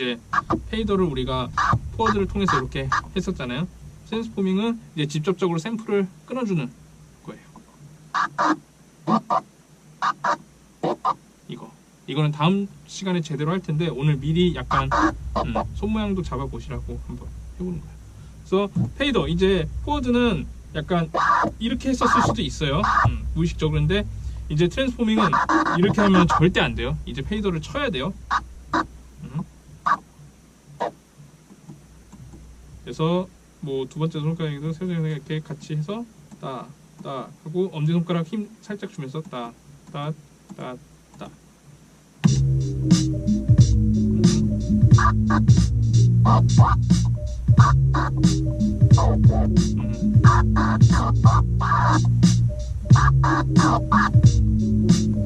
이제 페이더를 우리가 포워드를 통해서 이렇게 했었잖아요. 트랜스포밍은 이제 직접적으로 샘플을 끊어주는 거예요. 이거 이거는 다음 시간에 제대로 할 텐데 오늘 미리 약간 음, 손 모양도 잡아 보시라고 한번 해보는 거예요. 그래서 페이더 이제 포워드는 약간 이렇게 했었을 수도 있어요. 음, 무의식적으로 근데 이제 트랜스포밍은 이렇게 하면 절대 안 돼요. 이제 페이더를 쳐야 돼요. 음. 그래서 뭐 두 번째 손가락에도 세 손가락 이렇게 같이 해서 따, 따 하고 엄지 손가락 힘 살짝 주면서 따, 따, 따, 따. 음.